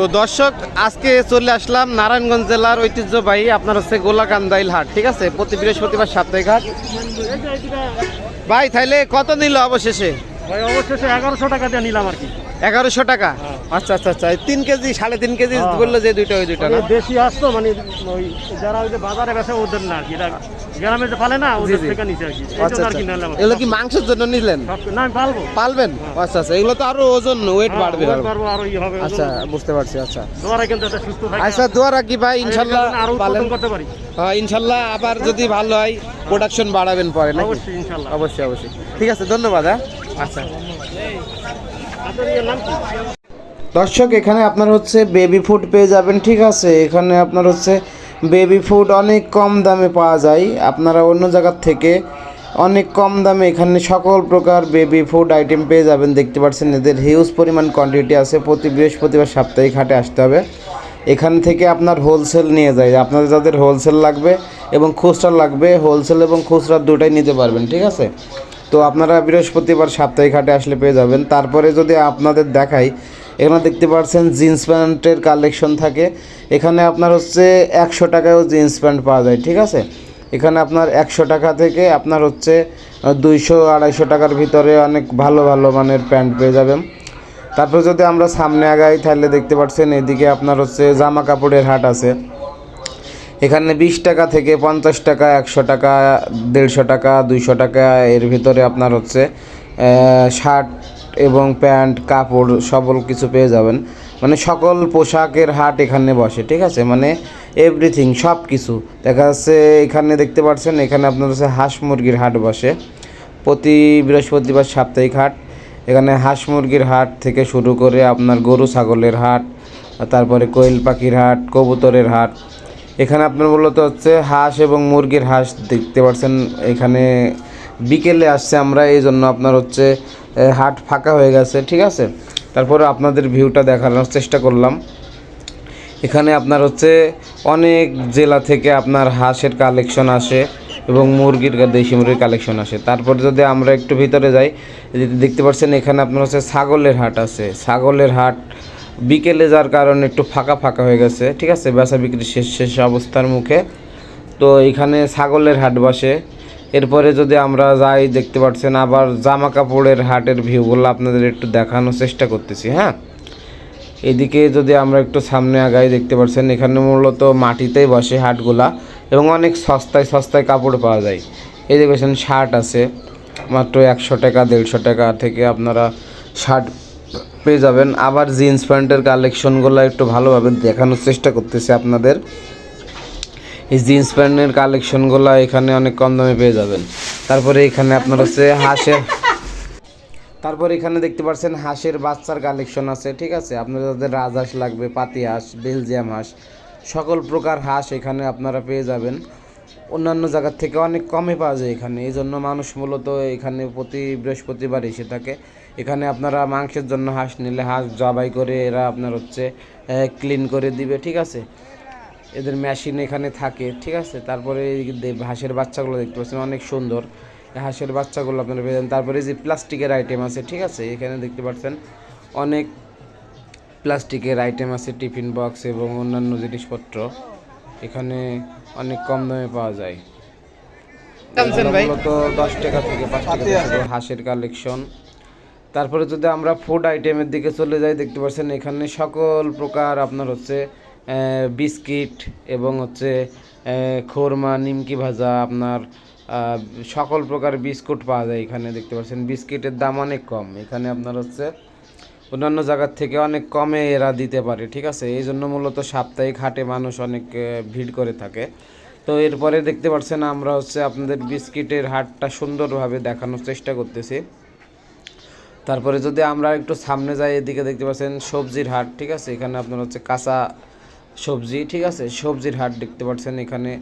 তো দর্শক, আজকে চলে আসলাম নারায়ণগঞ্জ জেলার ঐতিহ্যবাহী, আপনার হচ্ছে গোলাকান্দাইল হাট, ঠিক আছে? প্রতি বৃহস্পতিবার সাপ্তাহিক হাট। ভাই, তাইলে কত নিল অবশেষে? ভাই অবশেষে এগারোশো টাকা দিয়ে নিলাম আর কি। এগারোশো টাকা? আচ্ছা আচ্ছা আচ্ছা। তিন কেজি সাড়ে তিন কেজি হ্যাঁ। বলল যে দুইটা ওই দুইটা না? মানে বেশি আসতো মানে ওই যারা ওই যে বাজারে বেচে ওদের না আর কি। গ্রামে যে পালে না ওদের থেকে নিচে আর কি। আচ্ছা আর আচ্ছা। এগুলো কি মাংসের জন্য নিলেন? না আমি পালবো। পালবেন? আচ্ছা আচ্ছা। এগুলো তো আরও ওজন ওয়েট হ্যাঁ, বাড়বে আরও। হবে আচ্ছা বুঝতে পারছি আচ্ছা। সুস্থ থাকে। আচ্ছা দোয়া রাখি ভাই পালেন। করতে পারি। হ্যাঁ আবার যদি ভালো হয় প্রোডাকশন বাড়াবেন পরে নাকি? অবশ্যই ইনশাল্লাহ। অবশ্যই অবশ্যই। ঠিক আছে ধন্যবাদ হ্যাঁ। আচ্ছা। দর্শক, এখানে আপনার হচ্ছে বেবি ফুড পেয়ে যাবেন, ঠিক আছে? এখানে আপনার হচ্ছে বেবি ফুড অনেক কম দামে পাওয়া যায়। আপনারা অন্য জায়গার থেকে অনেক কম দামে এখানে সকল প্রকার বেবি ফুড আইটেম পেয়ে যাবেন। দেখতে পাচ্ছেন, এদের হিউজ পরিমাণ কোয়ান্টিটি আছে। প্রতি বৃহস্পতিবার সাপ্তাহিক হাটে আসতে হবে। এখান থেকে আপনার হোলসেল নিয়ে যায়। আপনাদের যাদের হোলসেল লাগবে এবং খুচরা লাগবে হোলসেল এবং খুচরা দুটাই নিতে পারবেন, ঠিক আছে? তো আপনারা বৃহস্পতিবার সাপ্তাহিক হাটে আসলে পেয়ে যাবেন। তারপরে যদি আপনাদের দেখাই, এখানে দেখতে পাচ্ছেন জিন্স প্যান্টের কালেকশন থাকে। এখানে আপনার হচ্ছে একশো টাকায়ও জিন্স প্যান্ট পাওয়া যায়, ঠিক আছে? এখানে আপনার একশো টাকা থেকে আপনার হচ্ছে দুইশো, আড়াইশো টাকার ভিতরে অনেক ভালো ভালো মানের প্যান্ট পেয়ে যাবেন। তারপর যদি আমরা সামনে আগাই, তাহলে দেখতে পাচ্ছেন এদিকে আপনার হচ্ছে জামা কাপড়ের হাট আছে। এখানে বিশ টাকা থেকে পঞ্চাশ টাকা, একশো টাকা, দেড়শো টাকা, দুইশো টাকা, এর ভিতরে আপনার হচ্ছে শার্ট এবং প্যান্ট, কাপড় সকল কিছু পেয়ে যাবেন। মানে সকল পোশাকের হাট এখানে বসে, ঠিক আছে? মানে এভরিথিং সব কিছু দেখা যাচ্ছে এখানে দেখতে পাচ্ছেন, এখানে আপনার হচ্ছে হাঁস মুরগির হাট বসে। প্রতি বৃহস্পতিবার সাপ্তাহিক হাট। এখানে হাঁস মুরগির হাট থেকে শুরু করে আপনার গরু, ছাগলের হাট, তারপরে কোয়েল পাখির হাট, কবুতরের হাট এখানে আপনার মূলত হচ্ছে হাঁস এবং মুরগির হাঁস দেখতে পাচ্ছেন। এখানে বিকেলে আসছে আমরা এই জন্য আপনার হচ্ছে হাট ফাঁকা হয়ে গেছে, ঠিক আছে? তারপরে আপনাদের ভিউটা দেখানোর চেষ্টা করলাম। এখানে আপনার হচ্ছে অনেক জেলা থেকে আপনার হাঁসের কালেকশন আসে এবং মুরগির দেশি মুরগির কালেকশন আসে। তারপর যদি আমরা একটু ভিতরে যাই দেখতে পাচ্ছেন এখানে আপনার হচ্ছে ছাগলের হাট আছে। ছাগলের হাট বিকেলে যার কারণে একটু ফাঁকা ফাঁকা হয়ে গেছে, ঠিক আছে? বেচা বিক্রি শেষ শেষ অবস্থার মুখে। তো এখানে ছাগলের হাট বসে। এরপরে যদি আমরা যাই, দেখতে পাচ্ছেন আবার জামা কাপড়ের হাটের ভিউগুলো আপনাদের একটু দেখানোর চেষ্টা করতেছি হ্যাঁ? এদিকে যদি আমরা একটু সামনে আগাই, দেখতে পাচ্ছেন এখানে মূলত মাটিতেই বসে হাটগুলা এবং অনেক সস্তায় সস্তায় কাপড় পাওয়া যায়। এই দেখেছেন শার্ট আছে। মাত্র একশো টাকা, দেড়শো টাকা থেকে আপনারা শার্ট পেয়ে যাবেন। আবার জিন্স প্যান্টের কালেকশনগুলো একটু ভালোভাবে দেখানোর চেষ্টা করতেছি আপনাদের। এই জিন্স প্যান্টের কালেকশনগুলো এখানে অনেক কম দামে পেয়ে যাবেন। তারপরে এখানে আপনার হচ্ছে হাঁসের তারপর এখানে দেখতে পাচ্ছেন হাঁসের বাচ্চার কালেকশন আছে, ঠিক আছে? আপনার যাদের রাজহাঁস লাগবে, পাতি হাঁস, বেলজিয়াম হাঁস, সকল প্রকার হাঁস এখানে আপনারা পেয়ে যাবেন। অন্যান্য জায়গার থেকে অনেক কমে পাওয়া যায় এখানে। এই জন্য মানুষ মূলত এখানে প্রতি বৃহস্পতিবার এসে থাকে। এখানে আপনারা মাংসের জন্য হাঁস নিলে হাঁস জবাই করে এরা আপনার হচ্ছে ক্লিন করে দিবে ঠিক আছে? এদের মেশিন এখানে থাকে ঠিক আছে? তারপরে হাঁসের বাচ্চাগুলো দেখতে পাচ্ছেন অনেক সুন্দর। হাঁসের বাচ্চাগুলো আপনারা পেয়ে যাবেন। তারপরে যে প্লাস্টিকের আইটেম আছে ঠিক আছে? এখানে দেখতে পাচ্ছেন অনেক প্লাস্টিকের আইটেম আছে টিফিন বক্স এবং অন্যান্য জিনিসপত্র। এখানে অনেক কম দামে পাওয়া যায়। মূলত দশ টাকা থেকে পাঁচ টাকা হাঁসের কালেকশন তারপরে যদি আমরা ফুড আইটেমের দিকে চলে যাই, দেখতে পাচ্ছেন এখানে সকল প্রকার আপনার হচ্ছে বিস্কিট এবং হচ্ছে খোরমা, নিমকি ভাজা, আপনার সকল প্রকার বিস্কুট পাওয়া যায় এখানে, দেখতে পাচ্ছেন। বিস্কিটের দাম অনেক কম। এখানে আপনার হচ্ছে, অন্যান্য জায়গার থেকে অনেক কমে এরা দিতে পারে, ঠিক আছে? এই জন্য মূলত সাপ্তাহিক হাটে মানুষ অনেক ভিড় করে থাকে। তো এরপরে দেখতে পাচ্ছেন আমরা হচ্ছে আপনাদের বিস্কিটের হাটটা সুন্দরভাবে দেখানোর চেষ্টা করতেছি। তারপরে যদি আমরা একটু সামনে যাই, এদিকে দেখতে পাচ্ছেন সবজির হাট, ঠিক আছে? এখানে আপনার হচ্ছে কাঁচা সবজি, ঠিক আছে? সবজির হাট দেখতে পাচ্ছেন এখানে।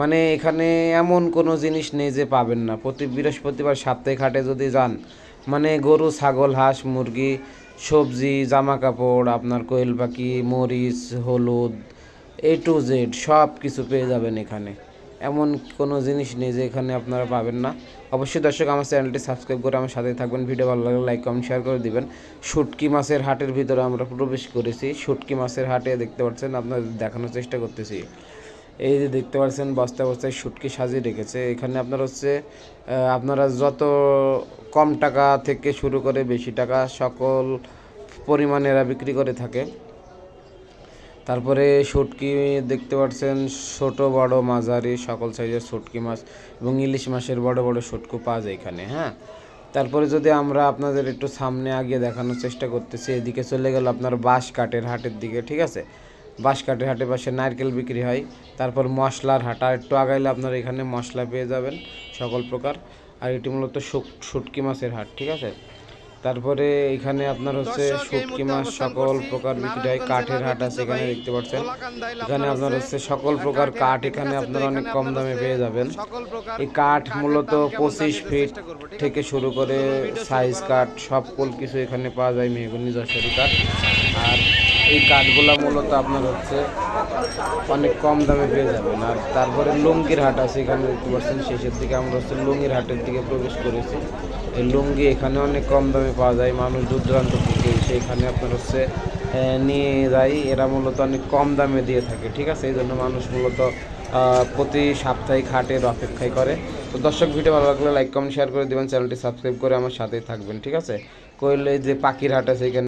মানে এখানে এমন কোনো জিনিস নেই যে পাবেন না। প্রতি বৃহস্পতিবার সাপ্তাহিক হাটে যদি যান মানে গরু, ছাগল, হাঁস, মুরগি, সবজি জামা কাপড় আপনার কোয়েল পাখি, মরিচ, হলুদ এ টু জেড সব কিছু পেয়ে যাবেন এখানে। এমন কোনো জিনিস নেই যে এখানে আপনারা পাবেন না। অবশ্যই দর্শক, আমার চ্যানেলটি সাবস্ক্রাইব করে আমার সাথে থাকবেন। ভিডিও ভালো লাগলে লাইক কমেন্ট শেয়ার করে দিবেন। শুটকি মাছের হাটের ভিতরে আমরা প্রবেশ করেছি। শুটকি মাছের হাটে দেখতে পাচ্ছেন, আপনাদের দেখানোর চেষ্টা করতেছি। এই যে দেখতে পাচ্ছেন, বস্তা বস্তায় শুটকি সাজিয়ে রেখেছে। এখানে আপনার হচ্ছে আপনারা যত কম টাকা থেকে শুরু করে বেশি টাকা সকল পরিমাণে এরা বিক্রি করে থাকে। তারপরে শুটকি দেখতে পাচ্ছেন, ছোট, বড় মাঝারি, সকল সাইজের শুটকি মাছ এবং ইলিশ মাছের বড় বড় শুটকু পাওয়া যায় এখানে হ্যাঁ? তারপরে যদি আমরা আপনাদের একটু সামনে আগিয়ে দেখানোর চেষ্টা করতেছি, এদিকে চলে গেল আপনার বাঁশ কাঠের হাটের দিকে, ঠিক আছে? বাঁশ কাঠের হাটের পাশে নারকেল বিক্রি হয়, তারপর মশলার হাট, আর একটু আগাইলে আপনারা এখানে মশলা পেয়ে যাবেন সকল প্রকার, আর এটি মূলত শুটকি মাছের হাট, ঠিক আছে? তারপরে এখানে আপনার হচ্ছে শুটকি মাছ, সকল প্রকার বিক্রি হয় কাঠের হাট আছে এখানে দেখতে পাচ্ছেন। এখানে আপনার হচ্ছে সকল প্রকার কাঠ এখানে আপনারা অনেক কম দামে পেয়ে যাবেন। এই কাঠ মূলত পঁচিশ ফিট থেকে শুরু করে সাইজ কাঠ সকল কিছু এখানে পাওয়া যায় মেহগুনি, যশোরি কাঠ। আর এই কাঠগুলা মূলত আপনার হচ্ছে অনেক কম দামে পেয়ে যাবেন। আর তারপরে লুঙ্গির হাট আছে এখানে দেখতে পাচ্ছেন, শেষের দিকে আমরা হচ্ছে লুঙ্গির হাটের দিকে প্রবেশ করেছি। এই লুঙ্গি এখানে অনেক কম দামে পাওয়া যায়, মানুষ দূর দূরান্ত থেকে এসে এখানে আপনার হচ্ছে নিয়ে যায়। এরা মূলত অনেক কম দামে দিয়ে থাকে, ঠিক আছে? এই জন্য মানুষ মূলত প্রতি সাপ্তাহিক হাটের অপেক্ষায় করে। তো দর্শক, ভিডিও ভালো লাগলে লাইক কমেন্ট শেয়ার করে দেবেন। চ্যানেলটি সাবস্ক্রাইব করে আমার সাথেই থাকবেন, ঠিক আছে? কইলে যে পাখির হাট আছে এখানে